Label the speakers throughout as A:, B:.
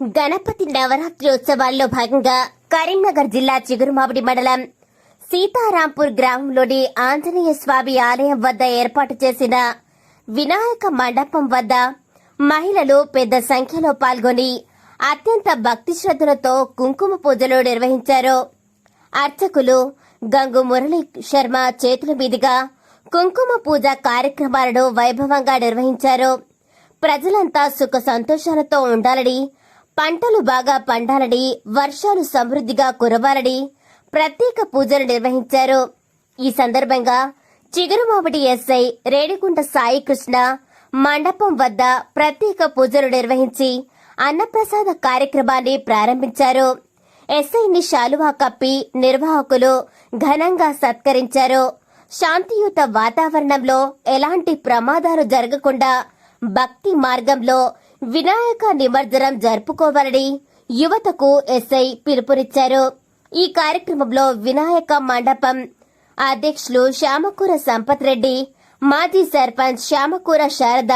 A: గణపతి నవరాత్రి ఉత్సవాల్లో భాగంగా కరీంనగర్ జిల్లా చిగురుమామిడి మండలం సీతారాంపూర్ గ్రామంలోని ఆంజనేయ స్వామి ఆలయం వద్ద ఏర్పాటు చేసిన వినాయక మండపం వద్ద మహిళలు పెద్ద సంఖ్యలో పాల్గొని అత్యంత భక్తి శ్రద్ధలతో కుంకుమ పూజలు నిర్వహించారు. అర్చకులు గంగు మురళీ శర్మ చేతుల మీదుగా కుంకుమ పూజ కార్యక్రమాలను వైభవంగా నిర్వహించారు. ప్రజలంతా సుఖ సంతోషాలతో ఉండాలని పంటలు బాగా పండాలని వర్షాలు సమృద్ధిగా కురవాలని ప్రత్యేక పూజలు నిర్వహించారు. ఈ సందర్భంగా చిగురుమావటి ఎస్ఐ రేణిగుంట సాయికృష్ణ మండపం వద్ద ప్రత్యేక పూజలు నిర్వహించి అన్నప్రసాద కార్యక్రమాన్ని ప్రారంభించారు. ఎస్ఐని శాలువా కప్పి నిర్వాహకులు ఘనంగా సత్కరించారు. శాంతియుత వాతావరణంలో ఎలాంటి ప్రమాదాలు జరగకుండా భక్తి మార్గంలో వినాయక నిమజ్జనం జరుపుకోవాలని యువతకు ఎస్ఐ పిలుపునిచ్చారు. ఈ కార్యక్రమంలో వినాయక మండపం అధ్యక్షులు శ్యామకూర సంపత్ రెడ్డి మాజీ సర్పంచ్ శ్యామకూర శారద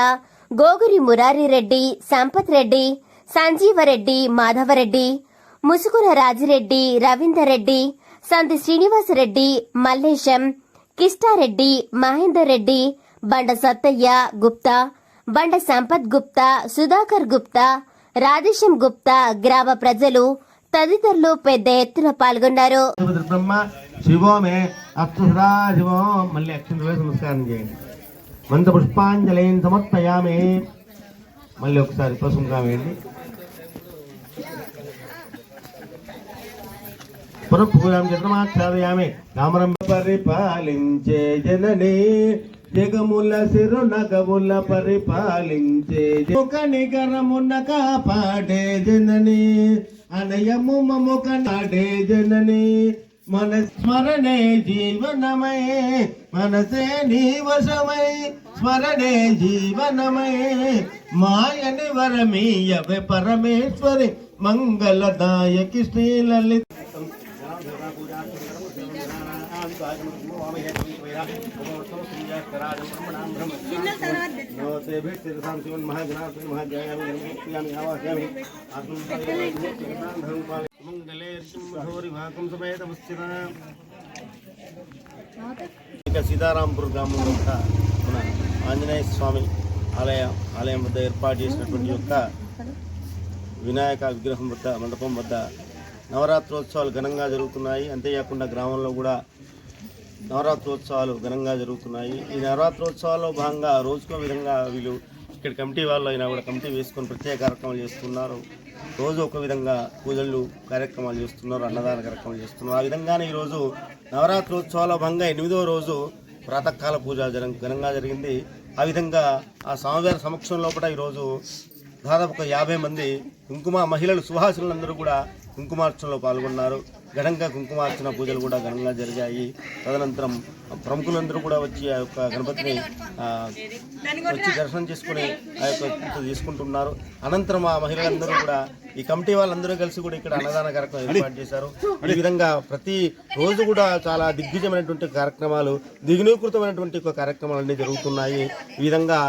A: గోగురి మురారి రెడ్డి సంపత్ రెడ్డి సంజీవరెడ్డి మాధవరెడ్డి ముసుగుల రాజిరెడ్డి రవీందర్ రెడ్డి సంది శ్రీనివాసరెడ్డి మల్లేశం కిష్టారెడ్డి మహేందర్ రెడ్డి బండ సత్తయ్య గుప్తా బండ సంపత్ గుప్తా సుధాకర్ గుప్తా రాధేశం గుప్తా గ్రామ ప్రజలు తదితరులు పెద్ద ఎత్తున పాల్గొన్నారు.
B: నమస్కారం చేయండి. మంత పుష్పాంజలిని సమర్పయామి. మళ్ళీ ఒకసారి పసుపుగా వేయండి పునఃపూజాం చంద్రమాచార్యామి రామరం పరిపాలించే జననీ. జగముల సిరు నగముల పరిపాలించే ముఖ నిగరమున కాపాడే జనని అనయము మముక నాడే జనని. మన స్మరణే జీవనమై మనసే నీ వశమై. స్మరణే జీవనమై మాయని వరమీయవే పరమేశ్వరి మంగళదాయకి శ్రీలలిత ఇక సీతారాంపూర్ గ్రామంలో ఒక మన ఆంజనేయ స్వామి ఆలయ ఆలయం వద్ద ఏర్పాటు చేసినటువంటి యొక్క వినాయక విగ్రహం వద్ద మండపం వద్ద నవరాత్రోత్సవాలు ఘనంగా జరుగుతున్నాయి. అంతేకాకుండా గ్రామంలో కూడా నవరాత్రోత్సవాలు ఘనంగా జరుగుతున్నాయి. ఈ నవరాత్రోత్సవాల్లో భాగంగా రోజుకో విధంగా వీళ్ళు ఇక్కడ కమిటీ వాళ్ళు అయినా కూడా కమిటీ వేసుకొని ప్రత్యేక కార్యక్రమాలు చేస్తున్నారు. రోజు ఒక విధంగా పూజలు కార్యక్రమాలు చేస్తున్నారు అన్నదాన కార్యక్రమాలు చేస్తున్నారు. ఆ విధంగానే ఈరోజు నవరాత్రోత్సవాల భాగంగా ఎనిమిదో రోజు ప్రాతకాల పూజ జరగ ఘనంగా జరిగింది. ఆ విధంగా ఆ స్వామివారి సమక్షంలో కూడా ఈరోజు దాదాపు ఒక యాభై మంది కుంకుమ మహిళలు సుహాసులందరూ కూడా కుంకుమార్చనలో పాల్గొన్నారు. ఘనంగా కుంకుమార్చన పూజలు కూడా ఘనంగా జరిగాయి. తదనంతరం ప్రముఖులందరూ కూడా వచ్చి ఆ యొక్క గణపతిని వచ్చి దర్శనం చేసుకుని ఆ యొక్క తీసుకుంటున్నారు. అనంతరం ఆ మహిళలందరూ కూడా ఈ కమిటీ వాళ్ళందరూ కలిసి కూడా ఇక్కడ అన్నదాన కార్యక్రమం ఏర్పాటు చేశారు. ఈ విధంగా ప్రతి రోజు కూడా చాలా దిగ్విజయమైనటువంటి కార్యక్రమాలు దిగునీకృతమైనటువంటి కార్యక్రమాలు అన్నీ జరుగుతున్నాయి. ఈ విధంగా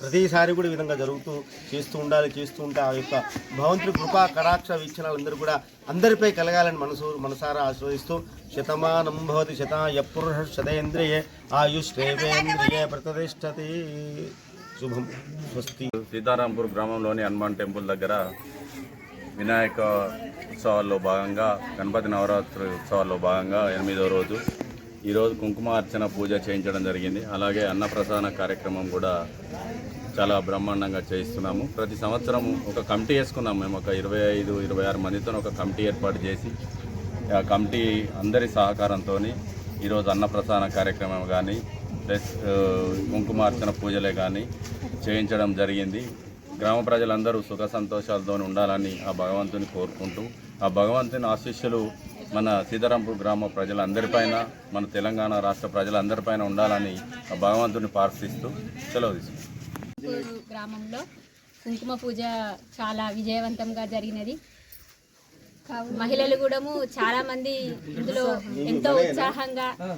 B: ప్రతిసారి కూడా విధంగా జరుగుతూ చేస్తూ ఉండాలి చేస్తూ ఉంటే ఆ యొక్క భగవంతుడి కృపా కటాక్ష వీక్షణాలందరూ కూడా అందరిపై కలగాలని మనసు మనసారా ఆస్వాదిస్తూ శతమానం భవతి శత యపురుష శతేంద్రియే ఆయుష్ేంద్రియే ప్రతిష్టతి. శుభం. స్వస్తి.
C: సీతారాంపూర్ గ్రామంలోని హనుమాన్ టెంపుల్ దగ్గర వినాయక ఉత్సవాల్లో భాగంగా గణపతి నవరాత్రి ఉత్సవాల్లో భాగంగా ఎనిమిదో రోజు ఈరోజు కుంకుమ అర్చన పూజ చేయించడం జరిగింది. అలాగే అన్నప్రసాదన కార్యక్రమం కూడా చాలా బ్రహ్మాండంగా చేయిస్తున్నాము. ప్రతి సంవత్సరం ఒక కమిటీ వేసుకున్నాము మేము. ఒక ఇరవై ఐదు ఇరవై ఆరు మందితో ఒక కమిటీ ఏర్పాటు చేసి ఆ కమిటీ అందరి సహకారంతో ఈరోజు అన్నప్రసాదన కార్యక్రమం కానీ ప్లస్ కుంకుమార్చన పూజలే కానీ చేయించడం జరిగింది. గ్రామ ప్రజలందరూ సుఖ సంతోషాలతో ఉండాలని ఆ భగవంతుని కోరుకుంటూ ఆ భగవంతుని ఆశీస్సులు మన సీతారాంపూర్ గ్రామ ప్రజలందరిపైన మన తెలంగాణ రాష్ట్ర ప్రజలందరిపైన ఉండాలని భగవంతుని ప్రార్థిస్తూ సెలవు తీసుకుంటాం
D: గ్రామంలో కుంకుమ పూజ చాలా విజయవంతంగా జరిగినది. మహిళలు కూడా చాలా మంది ఇందులో ఎంతో ఉత్సాహంగా ఆ,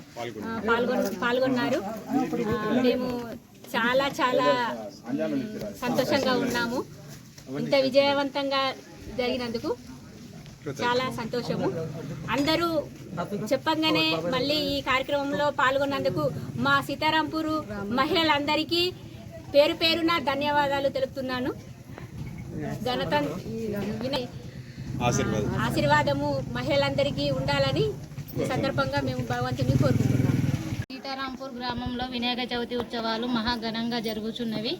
D: పాల్గొన్నారు. మేము చాలా చాలా సంతోషంగా ఉన్నాము. ఇంత విజయవంతంగా జరిగినందుకు చాలా సంతోషము. అందరూ చెప్పంగానే మళ్ళీ ఈ కార్యక్రమంలో పాల్గొన్నందుకు మా సీతారాంపూరు మహిళలందరికీ పేరు పేరున ధన్యవాదాలు తెలుపుతున్నాను. గణతంత్ర వినయ్ ఆశీర్వాదము మహిళలందరికీ ఉండాలని ఈ సందర్భంగా మేము భగవంతుని కోరుకుంటున్నాము
E: సీతారాంపూర్ గ్రామంలో వినాయక చవితి ఉత్సవాలు మహాఘనంగా జరుగుతున్నవి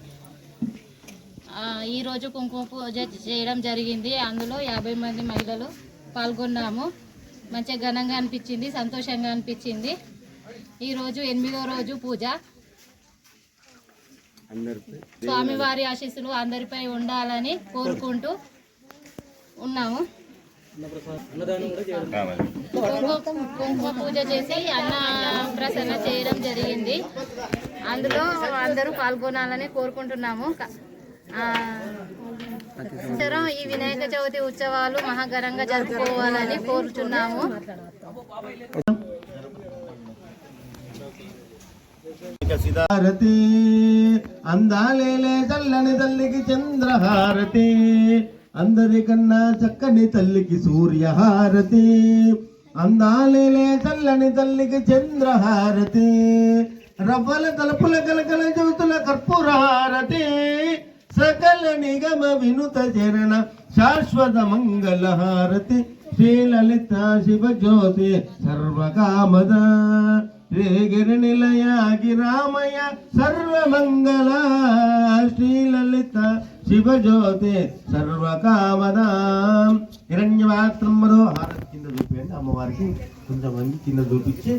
E: ఈరోజు కుంకుమ పూజ చేయడం జరిగింది. అందులో యాభై మంది మహిళలు పాల్గొన్నాము. మంచిగా ఘనంగా అనిపించింది సంతోషంగా అనిపించింది. ఈరోజు ఎనిమిదో రోజు పూజ. స్వామివారి ఆశీస్సులు అందరిపై ఉండాలని కోరుకుంటూ ఉన్నాము. కుంకుమ కుంకుమ పూజ చేసి అన్న ప్రసన్న చేయడం జరిగింది. అందులో అందరూ పాల్గొనాలని కోరుకుంటున్నాము. క- ఈ వినాయక చవితి ఉత్సవాలు మహాఘనంగా జరుపుకోవాలని కోరుచున్నాము.
B: హారతి అందాలేలే చల్లని తల్లికి చంద్రహారతి అందరికన్నా చక్కని తల్లికి సూర్యహారతి అందాలేలే చల్లని తల్లికి చంద్రహారతి రవ్వల తలుపుల కలకల జ్యోతుల కర్పూరహారతి సకల నిగమ వినుత చరణ శాశ్వత మంగళహారతి శ్రీలలిత శివ జ్యోతి సర్వకామద. శ్రీగిరి నిలయ గిరామయ సర్వమంగళ. శ్రీలలిత శివజ్యోతి సర్వకామద. హిరణ్యవాత్రమ్మలో హారతి కింద చూపించండి అమ్మవారికి కొంతమంది కింద చూపించి